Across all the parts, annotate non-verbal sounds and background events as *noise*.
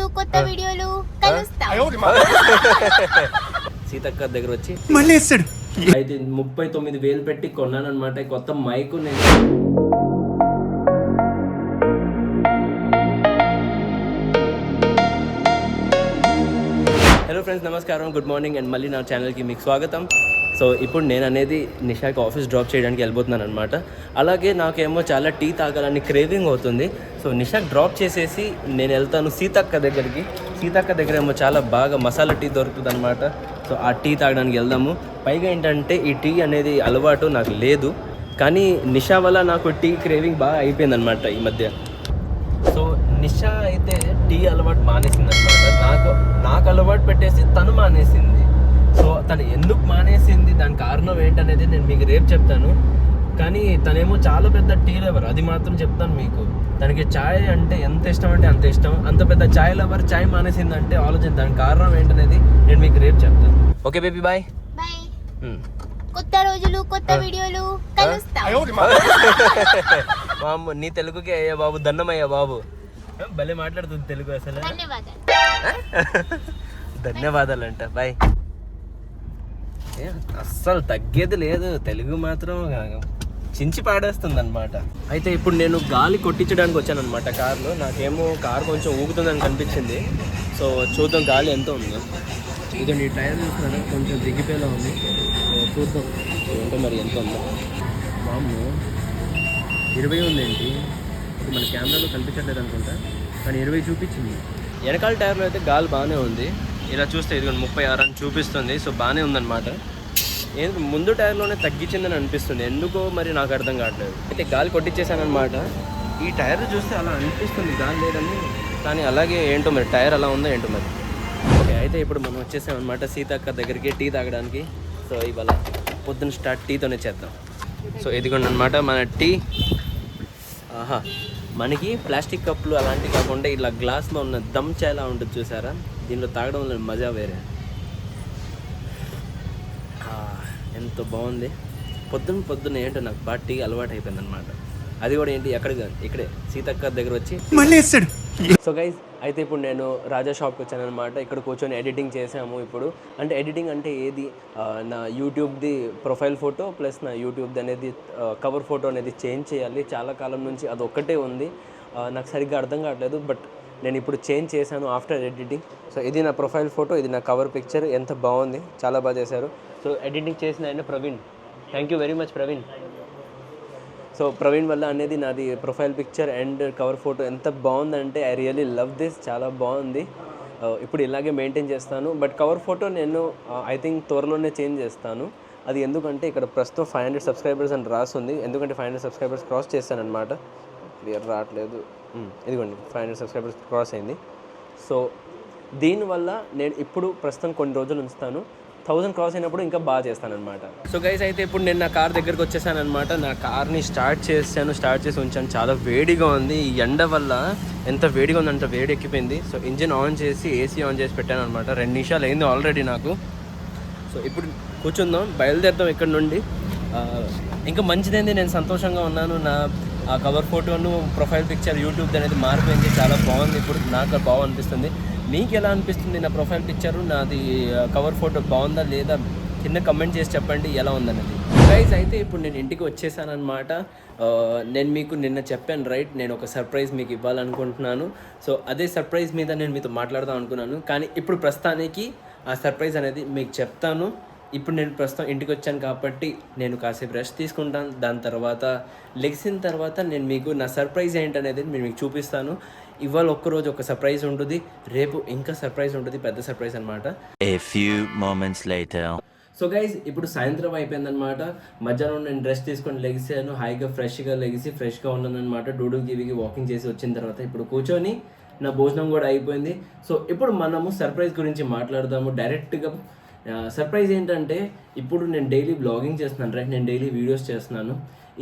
రోజులు కొత్త వీడియోలు కలుస్తాం. సీతక్క దగ్గర వచ్చి మళ్ళీ వేస్తాడు అయితే ముప్పై తొమ్మిది వేలు పెట్టి కొన్నాను అనమాట కొత్త మైక్ నేను హలో ఫ్రెండ్స్ నమస్కారం. గుడ్ మార్నింగ్ అండ్ మళ్ళీ నా ఛానల్కి మీకు స్వాగతం. సో ఇప్పుడు నేను అనేది నిషాకి ఆఫీస్ డ్రాప్ చేయడానికి వెళ్ళిపోతున్నాను అనమాట అలాగే నాకేమో చాలా టీ తాగాలని క్రేవింగ్ అవుతుంది. సో నిషాక్ డ్రాప్ చేసేసి నేను వెళ్తాను సీతక్క దగ్గరికి. సీతక్క దగ్గర ఏమో చాలా బాగా మసాలా టీ దొరుకుతుంది అనమాట సో ఆ టీ తాగడానికి వెళ్దాము. పైగా ఏంటంటే ఈ టీ అనేది అలవాటు నాకు లేదు. కానీ నిషా వల్ల నాకు టీ క్రేవింగ్ బాగా అయిపోయింది ఈ మధ్య. సో నిషా అయితే టీ అలవాటు మానేసింది అనమాట నాకు నాకు అలవాటు పెట్టేసి తను మానేసింది. తను ఎందుకు మానేసింది దాని కారణం ఏంటనేది నేను మీకు రేపు చెప్తాను. కానీ తనేమో చాలా పెద్ద టీ లవర్ అది మాత్రం చెప్తాను మీకు. తనకి చాయ్ అంటే ఎంత ఇష్టం అంటే అంత ఇష్టం. అంత పెద్ద చాయ్ లవర్ చాయ్ మానేసింది అంటే ఆలోచన దాని కారణం ఏంటనేది నేను మీకు రేపు చెప్తాను. Okay baby bye. కొత్త రోజులు కొత్త వీడియోలు కలుస్తాం. అమ్మ *laughs* నీ తెలుగుకే అయ్యా బాబు దండమయ్యా బాబు. భలే మాట్లాడుతుంది తెలుగు అసలు. ధన్యవాదాలు. *laughs* ధన్యవాదాలు అంట బాయ్. అస్సలు తగ్గేది లేదు. తెలుగు మాత్రం చించి పాడేస్తుంది అనమాట అయితే ఇప్పుడు నేను గాలి కొట్టించడానికి వచ్చాను అనమాట కార్లో. నాకేమో కార్ కొంచెం ఊగుతుందని కనిపించింది. సో చూద్దాం గాలి ఎంత ఉందో. ఇదో నీ టైర్ చూస్తున్నాను. కొంచెం దిగిపోయేలా ఉంది. చూద్దాం. ఏంటో మరి ఎంత ఉందో. మాము ఇరవై ఉందేంటి? ఇది మన కెమెరాలో కనిపించట్లేదు అనుకుంటా. కానీ ఇరవై చూపించింది. వెనకాల టైర్లో అయితే గాలి బాగానే ఉంది. ఇలా చూస్తే ఇది ముప్పై ఆరు అని చూపిస్తుంది. సో బాగానే ఉందన్నమాట. ఏంటి ముందు టైర్లోనే తగ్గించిందని అనిపిస్తుంది. ఎందుకో మరి నాకు అర్థం కావట్లేదు. అయితే గాలి కొట్టించేసాను అనమాట ఈ టైర్ చూస్తే అలా అనిపిస్తుంది గాలి లేదని. కానీ అలాగే ఏంటో మరి టైర్ అలా ఉందో ఏంటో మరి? ఓకే అయితే ఇప్పుడు మనం వచ్చేసాం అనమాట సీతక్క దగ్గరికి టీ తాగడానికి. సో ఇవాళ పొద్దున్న స్టార్ట్ టీతోనే చేద్దాం. సో ఇదిగోండి అనమాట మన టీ. ఆహా మనకి ప్లాస్టిక్ కప్పులు అలాంటివి కాకుండా ఇలా గ్లాస్లో ఉన్న దమ్ చాయలా ఉంటుంది చూసారా? దీనిలో తాగడం వల్ల మజా వేరే. ఎంత బాగుంది. పొద్దున్న పొద్దున్న ఏంటో నాకు బాగా టీ అలవాటు అయిపోయింది అనమాట అది కూడా ఏంటి ఎక్కడ ఇక్కడే సీతక్క దగ్గర వచ్చి. మళ్ళీ వేస్తాడు సో గైజ్ అయితే ఇప్పుడు నేను రాజా షాప్కి వచ్చాను అనమాట ఇక్కడ కూర్చొని ఎడిటింగ్ చేసాము ఇప్పుడు. అంటే ఎడిటింగ్ అంటే ఏది? నా యూట్యూబ్ది ప్రొఫైల్ ఫోటో ప్లస్ నా యూట్యూబ్ది అనేది కవర్ ఫోటో అనేది చేంజ్ చేయాలి. చాలా కాలం నుంచి అది ఒక్కటే ఉంది నాకు సరిగ్గా అర్థం కావట్లేదు బట్ నేను ఇప్పుడు చేంజ్ చేశాను ఆఫ్టర్ ఎడిటింగ్ సో ఇది నా ప్రొఫైల్ ఫోటో ఇది నా కవర్ పిక్చర్ ఎంత బాగుంది. చాలా బాగా చేశారు. సో ఎడిటింగ్ చేసిన ఆయన Praveen. Thank you very much Praveen. So Praveen వల్ల అనేది నాది profile picture and cover photo ఎంత బాగుందంటే ఐ రియలీ లవ్ దిస్ చాలా బాగుంది. Uh, ఇప్పుడు ఇలాగే మెయింటైన్ చేస్తాను. బట్ కవర్ ఫోటో నేను uh, ఐ థింక్ త్వరలోనే చేంజ్ చేస్తాను. అది ఎందుకంటే ఇక్కడ ప్రస్తుతం ఫైవ్ హండ్రెడ్ సబ్స్క్రైబర్స్ అని రాస్తుంది ఎందుకంటే ఫైవ్ హండ్రెడ్ సబ్స్క్రైబర్స్ క్రాస్ అనమాట క్లియర్ రావట్లేదు. ఇదిగోండి ఫైవ్ హండ్రెడ్ సబ్స్క్రైబర్స్ క్రాస్ అయింది. సో దీనివల్ల నేను ఇప్పుడు ప్రస్తుతం కొన్ని రోజులు ఉంచుతాను. థౌజండ్ క్రాస్ అయినప్పుడు ఇంకా బాగా చేస్తానన్నమాట. సో గైస్ అయితే ఇప్పుడు నేను నా కార్ దగ్గరికి వచ్చేసాను అనమాట నా కార్ని స్టార్ట్ చేశాను స్టార్ట్ చేసి ఉంచాను. చాలా వేడిగా ఉంది. ఈ ఎండ వల్ల ఎంత వేడిగా ఉంది అంత వేడి ఎక్కిపోయింది. సో ఇంజిన్ ఆన్ చేసి ఏసీ ఆన్ చేసి పెట్టాను అనమాట రెండు నిమిషాలు అయింది ఆల్రెడీ నాకు. సో ఇప్పుడు కూర్చుందాం బయలుదేరుతాం ఇక్కడ నుండి. ఇంకా మంచిదైంది నేను సంతోషంగా ఉన్నాను. నా ఆ కవర్ ఫోటోను ప్రొఫైల్ పిక్చర్ యూట్యూబ్ అనేది మారిపోయింది చాలా బాగుంది. ఇప్పుడు నాకు బాగా అనిపిస్తుంది. మీకు ఎలా అనిపిస్తుంది నా ప్రొఫైల్ పిక్చర్ నాది కవర్ ఫోటో బాగుందా లేదా? కింద కమెంట్ చేసి చెప్పండి. ఎలా ఉందన్నది. ప్రైజ్ అయితే ఇప్పుడు నేను ఇంటికి వచ్చేసాను అనమాట నేను మీకు నిన్న చెప్పాను రైట్ నేను ఒక సర్ప్రైజ్ మీకు ఇవ్వాలనుకుంటున్నాను. సో అదే సర్ప్రైజ్ మీద నేను మీతో మాట్లాడదాం అనుకున్నాను. కానీ ఇప్పుడు ప్రస్తుతానికి ఆ సర్ప్రైజ్ అనేది మీకు చెప్తాను. ఇప్పుడు నేను ప్రస్తుతం ఇంటికి వచ్చాను కాబట్టి నేను కాసేపు రెస్ట్ తీసుకుంటాను. దాని తర్వాత లెగిసిన తర్వాత నేను మీకు నా సర్ప్రైజ్ ఏంటనేది నేను మీకు చూపిస్తాను. ఇవాళ ఒక్కరోజు ఒక సర్ప్రైజ్ ఉంటుంది రేపు ఇంకా సర్ప్రైజ్ ఉంటుంది పెద్ద సర్ప్రైజ్ అనమాట A few moments later. So guys ఇప్పుడు సాయంత్రం అయిపోయిందనమాట మధ్యాహ్నం నేను డ్రెస్ తీసుకొని లెగిసాను. హాయిగా ఫ్రెష్గా లెగిసి ఫ్రెష్గా ఉన్నాను అనమాట డూడు గివికి వాకింగ్ చేసి వచ్చిన తర్వాత ఇప్పుడు కూర్చొని నా భోజనం కూడా అయిపోయింది. సో ఇప్పుడు మనము సర్ప్రైజ్ గురించి మాట్లాడదాము. డైరెక్ట్గా సర్ప్రైజ్ ఏంటంటే ఇప్పుడు నేను డైలీ బ్లాగింగ్ చేస్తున్నాను రైట్ నేను డైలీ వీడియోస్ చేస్తున్నాను.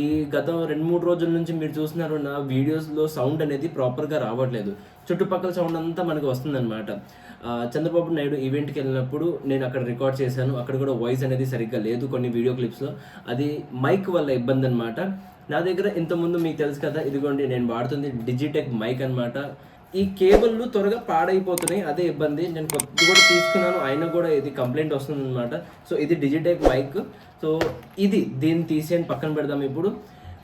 ఈ గత రెండు మూడు రోజుల నుంచి మీరు చూస్తున్నారు నా వీడియోస్లో సౌండ్ అనేది ప్రాపర్గా రావట్లేదు. చుట్టుపక్కల సౌండ్ అంతా మనకు వస్తుందన్నమాట. చంద్రబాబు నాయుడు ఈవెంట్కి వెళ్ళినప్పుడు నేను అక్కడ రికార్డ్ చేశాను. అక్కడ కూడా వాయిస్ అనేది సరిగ్గా లేదు కొన్ని వీడియో క్లిప్స్లో అది మైక్ వల్ల ఇబ్బంది అనమాట నా దగ్గర ఇంతకుముందు మీకు తెలుసు కదా ఇదిగోండి నేను వాడుతుంది డిజిటెక్ మైక్ అనమాట ఈ కేబుల్లు త్వరగా పాడైపోతున్నాయి. అదే ఇబ్బంది. నేను కొద్ది కూడా తీసుకున్నాను. అయినా కూడా ఇది కంప్లైంట్ వస్తుంది అనమాట సో ఇది డిజిటెక్ మైక్. సో ఇది దీన్ని తీసేయండి. పక్కన పెడదాం ఇప్పుడు.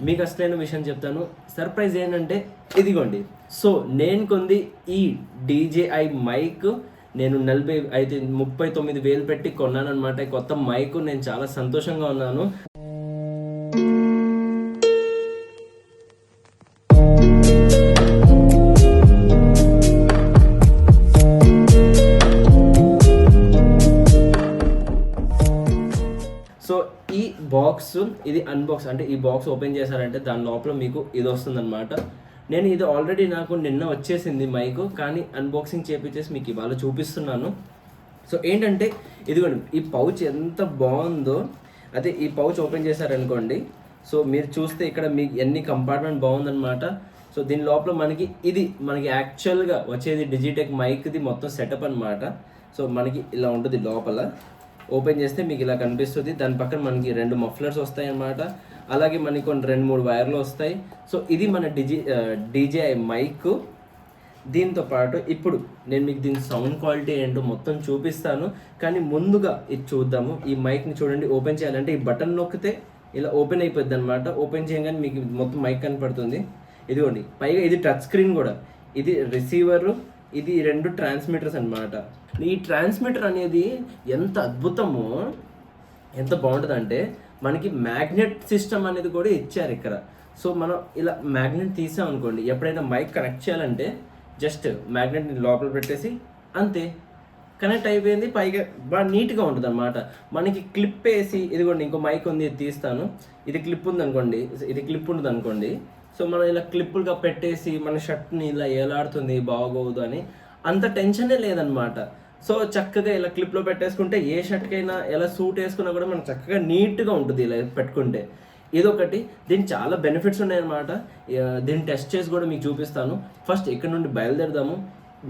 మీకు అసలైన విషయం చెప్తాను. సర్ప్రైజ్ ఏంటంటే ఇదిగోండి. సో నేను కొంది ఈ డీజేఐ మైక్ నేను నలభై అయితే ముప్పై తొమ్మిది వేలు పెట్టి కొన్నాను అనమాట కొత్త మైక్ నేను చాలా సంతోషంగా ఉన్నాను. బాక్స్ ఇది అన్బాక్స్ అంటే ఈ బాక్స్ ఓపెన్ చేశారంటే దాని లోపల మీకు ఇది వస్తుందన్నమాట. నేను ఇది ఆల్రెడీ నాకు నిన్న వచ్చేసింది మైక్ కానీ అన్బాక్సింగ్ చేపించేసి మీకు ఇవాళ చూపిస్తున్నాను. సో ఏంటంటే ఇదిగోండి ఈ పౌచ్ ఎంత బాగుందో అదే ఈ పౌచ్ ఓపెన్ చేశారనుకోండి సో మీరు చూస్తే ఇక్కడ మీకు ఎన్ని కంపార్ట్మెంట్ బాగుందనమాట సో దీని లోపల మనకి ఇది మనకి యాక్చువల్గా వచ్చేది డిజిటెక్ మైక్ది మొత్తం సెటప్ అన్నమాట. సో మనకి ఇలా ఉంటుంది లోపల. ఓపెన్ చేస్తే మీకు ఇలా కనిపిస్తుంది. దాని పక్కన మనకి రెండు మఫ్లర్స్ వస్తాయి అన్నమాట అలాగే మనకి కొన్ని రెండు మూడు వైర్లు వస్తాయి. సో ఇది మన డిజి డీజేఐ మైక్. దీంతో పాటు ఇప్పుడు నేను మీకు దీని సౌండ్ క్వాలిటీ ఏంటో మొత్తం చూపిస్తాను. కానీ ముందుగా ఇది చూద్దాము. ఈ మైక్ని చూడండి. ఓపెన్ చేయాలంటే ఈ బటన్ నొక్కితే ఇలా ఓపెన్ అయిపోద్ది అనమాట ఓపెన్ చేయగానే మీకు మొత్తం మైక్ కనపడుతుంది. ఇదిగోండి. పైగా ఇది టచ్ స్క్రీన్ కూడా. ఇది రిసీవరు. ఇది రెండు ట్రాన్స్మిటర్స్ అన్నమాట. ఈ ట్రాన్స్మిటర్ అనేది ఎంత అద్భుతమో ఎంత బాగుంటుందంటే మనకి మ్యాగ్నెట్ సిస్టమ్ అనేది కూడా ఇచ్చారు ఇక్కడ. సో మనం ఇలా మ్యాగ్నెట్ తీసాం అనుకోండి ఎప్పుడైనా మైక్ కనెక్ట్ చేయాలంటే జస్ట్ మ్యాగ్నెట్ని లోపల పెట్టేసి అంతే. కనెక్ట్ అయిపోయింది పైగా బాగా నీట్గా ఉంటుంది అనమాట మనకి క్లిప్ వేసి ఇదిగోండి ఇంకో మైక్ ఉంది ఇది తీస్తాను. ఇది క్లిప్ ఉంది అనుకోండి ఇది క్లిప్ ఉంటుంది అనుకోండి సో మనం ఇలా క్లిప్పులుగా పెట్టేసి మన షర్ట్ని ఇలా ఏలాడుతుంది బాగోదు అని అంత టెన్షనే లేదనమాట సో చక్కగా ఇలా క్లిప్లో పెట్టేసుకుంటే ఏ షర్ట్కైనా ఎలా సూట్ వేసుకున్నా కూడా మనకు చక్కగా నీట్గా ఉంటుంది ఇలా పెట్టుకుంటే. ఇదొకటి. దీనికి చాలా బెనిఫిట్స్ ఉన్నాయన్నమాట. దీన్ని టెస్ట్ చేసి కూడా మీకు చూపిస్తాను. ఫస్ట్ ఇక్కడ నుండి బయలుదేరదాము.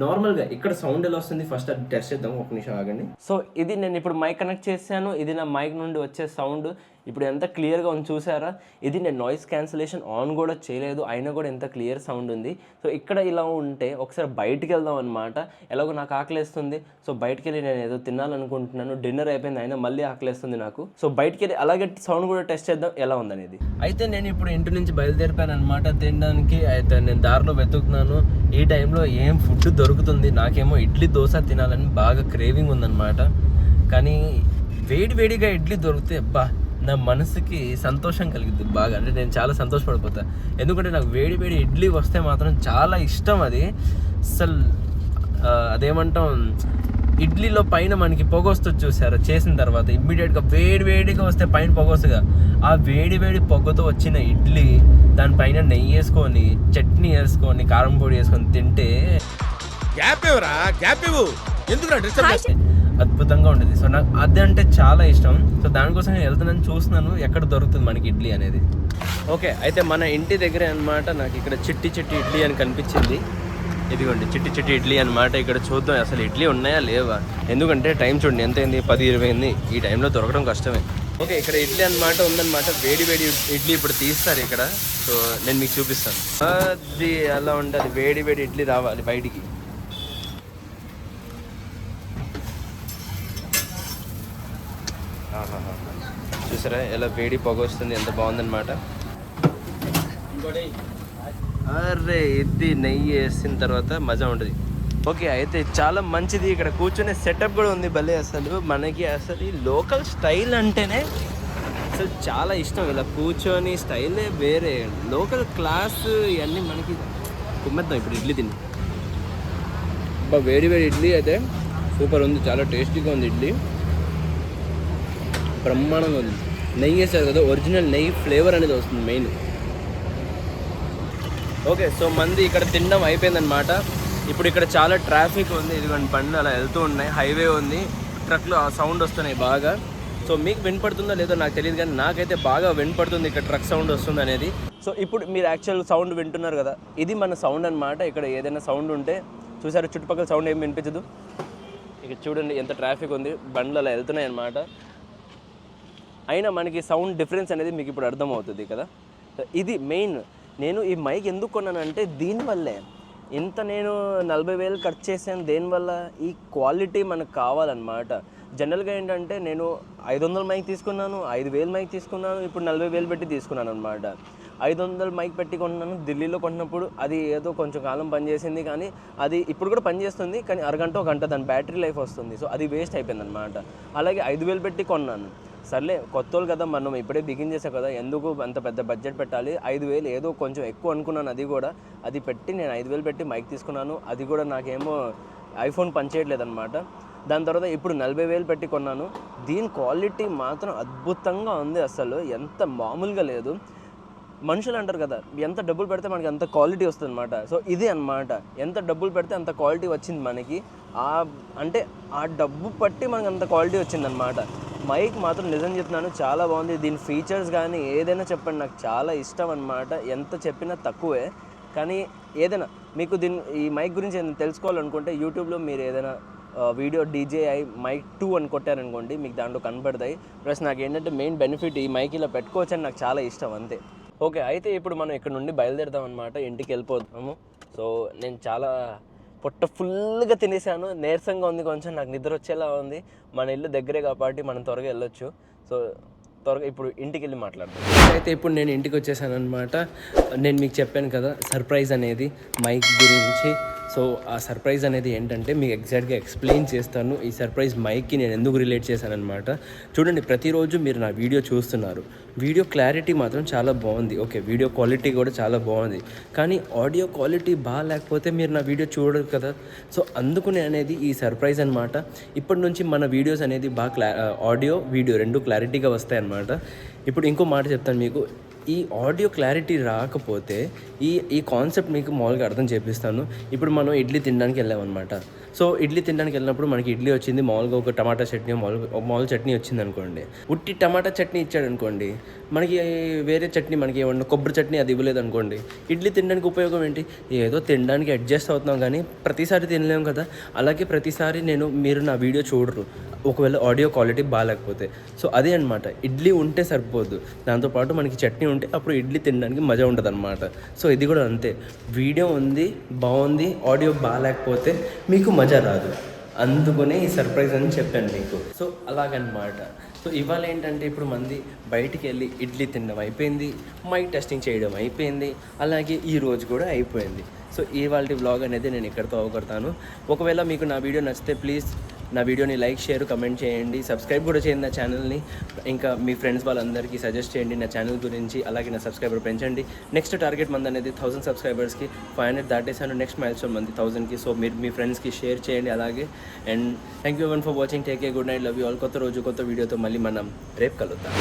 నార్మల్గా ఇక్కడ సౌండ్ ఎలా వస్తుంది? ఫస్ట్ అది టెస్ట్ చేద్దాం ఒక నిమిషం ఆగండి. సో ఇది నేను ఇప్పుడు మైక్ కనెక్ట్ చేశాను. ఇది నా మైక్ నుండి వచ్చే సౌండ్. ఇప్పుడు ఎంత క్లియర్గా ఉంది చూసారా? ఇది నేను నాయిస్ క్యాన్సిలేషన్ ఆన్ కూడా చేయలేదు అయినా కూడా ఎంత క్లియర్ సౌండ్ ఉంది. సో ఇక్కడ ఇలా ఉంటే ఒకసారి బయటికి వెళ్దాం అనమాట ఎలాగో నాకు ఆకలేస్తుంది. సో బయటికి వెళ్ళి నేను ఏదో తినాలనుకుంటున్నాను. డిన్నర్ అయిపోయింది అయినా మళ్ళీ ఆకలేస్తుంది నాకు. సో బయటికి వెళ్ళి అలాగే సౌండ్ కూడా టెస్ట్ చేద్దాం. ఎలా ఉందనేది. అయితే నేను ఇప్పుడు ఇంటి నుంచి బయలుదేరిపోయాను అనమాట తినడానికి అయితే నేను దారిలో వెతుకుతున్నాను. ఈ టైంలో ఏం ఫుడ్ దొరుకుతుంది? నాకేమో ఇడ్లీ దోశ తినాలని బాగా క్రేవింగ్ ఉందన్నమాట. కానీ వేడి వేడిగా ఇడ్లీ దొరికితే అబ్బా నా మనసుకి సంతోషం కలిగింది బాగా. అంటే నేను చాలా సంతోషపడిపోతా. ఎందుకంటే నాకు వేడి వేడి ఇడ్లీ వస్తే మాత్రం చాలా ఇష్టం అది. అసలు అదేమంటాం ఇడ్లీలో పైన మనకి పొగ వస్తుంది చూసారా? చేసిన తర్వాత ఇమ్మీడియట్గా వేడి వేడిగా వస్తే పైన పొగ వస్తుందిగా ఆ వేడి వేడి పొగతో వచ్చిన ఇడ్లీ దానిపైన నెయ్యి వేసుకొని చట్నీ వేసుకొని కారం పొడి వేసుకొని తింటే గ్యాప్ ఇవ్వరా? గ్యాప్ ఇవ్వు. ఎందుకు డిస్టర్బ్ అద్భుతంగా ఉండేది. సో నాకు అది అంటే చాలా ఇష్టం. సో దానికోసం నేను వెళ్తున్నాను చూస్తున్నాను ఎక్కడ దొరుకుతుంది మనకి ఇడ్లీ అనేది. ఓకే అయితే మన ఇంటి దగ్గరే అన్నమాట నాకు ఇక్కడ చిట్టి చిట్టి ఇడ్లీ అని కనిపించింది. ఇదిగోండి చిట్టి చిట్టి ఇడ్లీ అన్నమాట. ఇక్కడ చూద్దాం అసలు ఇడ్లీ ఉన్నాయా లేవా? ఎందుకంటే టైం చూడండి ఎంత అయింది పది ఇరవై అయింది. ఈ టైంలో దొరకడం కష్టమే. ఓకే ఇక్కడ ఇడ్లీ అన్నమాట ఉందన్నమాట. వేడి వేడి ఇడ్లీ ఇప్పుడు తీస్తారు ఇక్కడ. సో నేను మీకు చూపిస్తాను. అది అలా ఉంటుంది వేడి వేడి ఇడ్లీ రావాలి బయటికి. చూసారా? ఎలా వేడి పొగ వస్తుంది ఎంత బాగుందన్నమాట. అరే ఇది నెయ్యి వేసిన తర్వాత మజా ఉంటుంది. ఓకే అయితే చాలా మంచిది. ఇక్కడ కూర్చునే సెటప్ కూడా ఉంది భలే అసలు. మనకి అసలు ఈ లోకల్ స్టైల్ అంటేనే అసలు చాలా ఇష్టం. ఇలా కూర్చొని స్టైలే వేరే. లోకల్ క్లాస్ ఇవన్నీ మనకి కుమ్మెద్దాం ఇప్పుడు ఇడ్లీ తిని. వేడి వేడి ఇడ్లీ అయితే సూపర్ ఉంది. చాలా టేస్టీగా ఉంది ఇడ్లీ. బ్రహ్మాండంగా ఉంది. నెయ్యి వేసారు కదా ఒరిజినల్ నెయ్యి ఫ్లేవర్ అనేది వస్తుంది మెయిన్. ఓకే సో మంది ఇక్కడ తినడం అయిపోయిందనమాట ఇప్పుడు ఇక్కడ చాలా ట్రాఫిక్ ఉంది ఇదిగోండి బండ్లు అలా వెళ్తూ ఉన్నాయి హైవే ఉంది ట్రక్లు ఆ సౌండ్ వస్తున్నాయి బాగా. సో మీకు వినపడుతుందో లేదో నాకు తెలియదు కానీ నాకైతే బాగా వినపడుతుంది ఇక్కడ ట్రక్ సౌండ్ వస్తుంది అనేది. సో ఇప్పుడు మీరు యాక్చువల్ సౌండ్ వింటున్నారు కదా ఇది మన సౌండ్ అన్నమాట. ఇక్కడ ఏదైనా సౌండ్ ఉంటే చూసారు చుట్టుపక్కల సౌండ్ ఏం వినిపించదు. ఇక చూడండి ఎంత ట్రాఫిక్ ఉంది బండ్లు అలా వెళ్తున్నాయి అన్నమాట అయినా మనకి సౌండ్ డిఫరెన్స్ అనేది మీకు ఇప్పుడు అర్థమవుతుంది కదా? ఇది మెయిన్. నేను ఈ మైక్ ఎందుకు కొన్నానంటే దీనివల్లే. ఇంత నేను నలభై వేలు ఖర్చు చేసాను దేనివల్ల? ఈ క్వాలిటీ మనకు కావాలన్నమాట. జనరల్గా ఏంటంటే నేను ఐదు వందల మైక్ తీసుకున్నాను ఐదు వేలు మైక్ తీసుకున్నాను ఇప్పుడు నలభై వేలు పెట్టి తీసుకున్నాను అనమాట ఐదు వందల మైక్ పెట్టి కొన్నాను ఢిల్లీలో కొన్నప్పుడు అది ఏదో కొంచెం కాలం పనిచేసింది కానీ అది ఇప్పుడు కూడా పనిచేస్తుంది కానీ అరగంట ఒక గంట దాని బ్యాటరీ లైఫ్ వస్తుంది. సో అది వేస్ట్ అయిపోయింది అనమాట అలాగే ఐదు వేలు పెట్టి కొన్నాను. సర్లే కొత్త కదా మనం ఇప్పుడే బిగిన్ చేసాం కదా ఎందుకు అంత పెద్ద బడ్జెట్ పెట్టాలి? ఐదు వేలు ఏదో కొంచెం ఎక్కువ అనుకున్నాను అది కూడా. అది పెట్టి నేను ఐదు వేలు పెట్టి మైక్ తీసుకున్నాను. అది కూడా నాకేమో ఐఫోన్ పనిచేయట్లేదు అనమాట దాని తర్వాత ఇప్పుడు నలభై వేలు పెట్టి కొన్నాను. దీని క్వాలిటీ మాత్రం అద్భుతంగా ఉంది అసలు. ఎంత మామూలుగా లేదు. మనుషులు అంటారు కదా ఎంత డబ్బులు పెడితే మనకి అంత క్వాలిటీ వస్తుంది అనమాట సో ఇది అన్నమాట. ఎంత డబ్బులు పెడితే అంత క్వాలిటీ వచ్చింది మనకి. ఆ అంటే ఆ డబ్బు పట్టి మనకి అంత క్వాలిటీ వచ్చిందనమాట మైక్ మాత్రం నిజం చెప్తున్నాను చాలా బాగుంది. దీని ఫీచర్స్ కానీ ఏదైనా చెప్పండి నాకు చాలా ఇష్టం అనమాట ఎంత చెప్పినా తక్కువే. కానీ ఏదైనా మీకు దీని ఈ మైక్ గురించి ఏదైనా తెలుసుకోవాలనుకుంటే యూట్యూబ్లో మీరు ఏదైనా వీడియో డీజేఐ మైక్ టూ అని కొట్టారనుకోండి మీకు దాంట్లో కనబడతాయి. ప్లస్ నాకు ఏంటంటే మెయిన్ బెనిఫిట్ ఈ మైక్ ఇలా పెట్టుకోవచ్చు అని నాకు చాలా ఇష్టం అంతే. ఓకే అయితే ఇప్పుడు మనం ఇక్కడ నుండి బయలుదేరుతాం అనమాట ఇంటికి వెళ్ళిపోతాము సో నేను చాలా పొట్ట ఫుల్గా తినేసాను. నీరసంగా ఉంది కొంచెం నాకు నిద్ర వచ్చేలా ఉంది. మన ఇల్లు దగ్గరే కాబట్టి మనం త్వరగా వెళ్ళొచ్చు. సో త్వరగా ఇప్పుడు ఇంటికి వెళ్ళి మాట్లాడదాం. అయితే ఇప్పుడు నేను ఇంటికి వచ్చేసాను అనమాట నేను మీకు చెప్పాను కదా సర్ప్రైజ్ అనేది. మైక్ గురించి సో ఆ సర్ప్రైజ్ అనేది ఏంటంటే మీకు ఎగ్జాక్ట్గా ఎక్స్ప్లెయిన్ చేస్తాను. ఈ సర్ప్రైజ్ మైక్కి నేను ఎందుకు రిలేట్ చేశానమాట చూడండి ప్రతిరోజు మీరు నా వీడియో చూస్తున్నారు. వీడియో క్లారిటీ మాత్రం చాలా బాగుంది. ఓకే వీడియో క్వాలిటీ కూడా చాలా బాగుంది. కానీ ఆడియో క్వాలిటీ బాగా లేకపోతే మీరు నా వీడియో చూడరు కదా. సో అందుకునే అనేది ఈ సర్ప్రైజ్ అనమాట ఇప్పటి నుంచి మన వీడియోస్ అనేది బాగా క్లా ఆడియో వీడియో రెండు క్లారిటీగా వస్తాయి అన్నమాట ఇప్పుడు ఇంకో మాట చెప్తాను మీకు. ఈ ఆడియో క్లారిటీ రాకపోతే ఈ ఈ కాన్సెప్ట్ మీకు మామూలుగా అర్థం చేపిస్తాను. ఇప్పుడు మనం ఇడ్లీ తినడానికి వెళ్ళామన్నమాట. సో ఇడ్లీ తినడానికి వెళ్ళినప్పుడు మనకి ఇడ్లీ వచ్చింది మామూలుగా ఒక టమాటా చట్నీ మామూలుగా మామూలు చట్నీ వచ్చింది అనుకోండి. ఉట్టి టమాటా చట్నీ ఇచ్చాడు అనుకోండి మనకి వేరే చట్నీ మనకి ఏమన్నా కొబ్బరి చట్నీ అది ఇవ్వలేదు అనుకోండి ఇడ్లీ తినడానికి ఉపయోగం ఏంటి? ఏదో తినడానికి అడ్జస్ట్ అవుతున్నాం కానీ ప్రతిసారి తినలేము కదా. అలాగే ప్రతిసారి నేను మీరు నా వీడియో చూడరు. ఒకవేళ ఆడియో క్వాలిటీ బాగాలేకపోతే. సో అదే అనమాట ఇడ్లీ ఉంటే సరిపోద్దు దాంతోపాటు మనకి చట్నీ ఉంటే అప్పుడు ఇడ్లీ తినడానికి మజా ఉంటుంది అనమాట సో ఇది కూడా అంతే. వీడియో ఉంది బాగుంది ఆడియో బాగాలేకపోతే మీకు మజా రాదు. అందుకనే ఈ సర్ప్రైజ్ అని చెప్పాను మీకు. సో అలాగనమాట. సో ఇవాళ ఏంటంటే ఇప్పుడు మంది బయటికి వెళ్ళి ఇడ్లీ తినడం అయిపోయింది మైక్ టెస్టింగ్ చేయడం అయిపోయింది అలాగే ఈ రోజు కూడా అయిపోయింది. సో ఇవాళ వ్లాగ్ అనేది నేను ఇక్కడితో అవగొడతాను. ఒకవేళ మీకు నా వీడియో నచ్చితే ప్లీజ్ నా వీడియోని లైక్ షేర్ కమెంట్ చేయండి. సబ్స్క్రైబ్ కూడా చేయండి నా ఛానల్ని ఇంకా మీ ఫ్రెండ్స్ వాళ్ళందరికీ సజెస్ట్ చేయండి నా ఛానల్ గురించి అలాగే నా సబ్స్క్రైబర్ పెంచండి. నెక్స్ట్ టార్గెట్ మంది అనేది థౌసండ్ సబ్స్క్రైబర్స్కి ఫైవ్ హండ్రెడ్ దాటేసాను నెక్స్ట్ మైల్ స్టోన్ మంది థౌసండ్కి సో మీరు మీ ఫ్రెండ్స్కి షేర్ చేయండి అలాగే. And thank you one for watching take a good night love you all కొత్త రోజు కొత్త వీడియోతో మళ్ళీ మనం రేపు కలుద్దాం.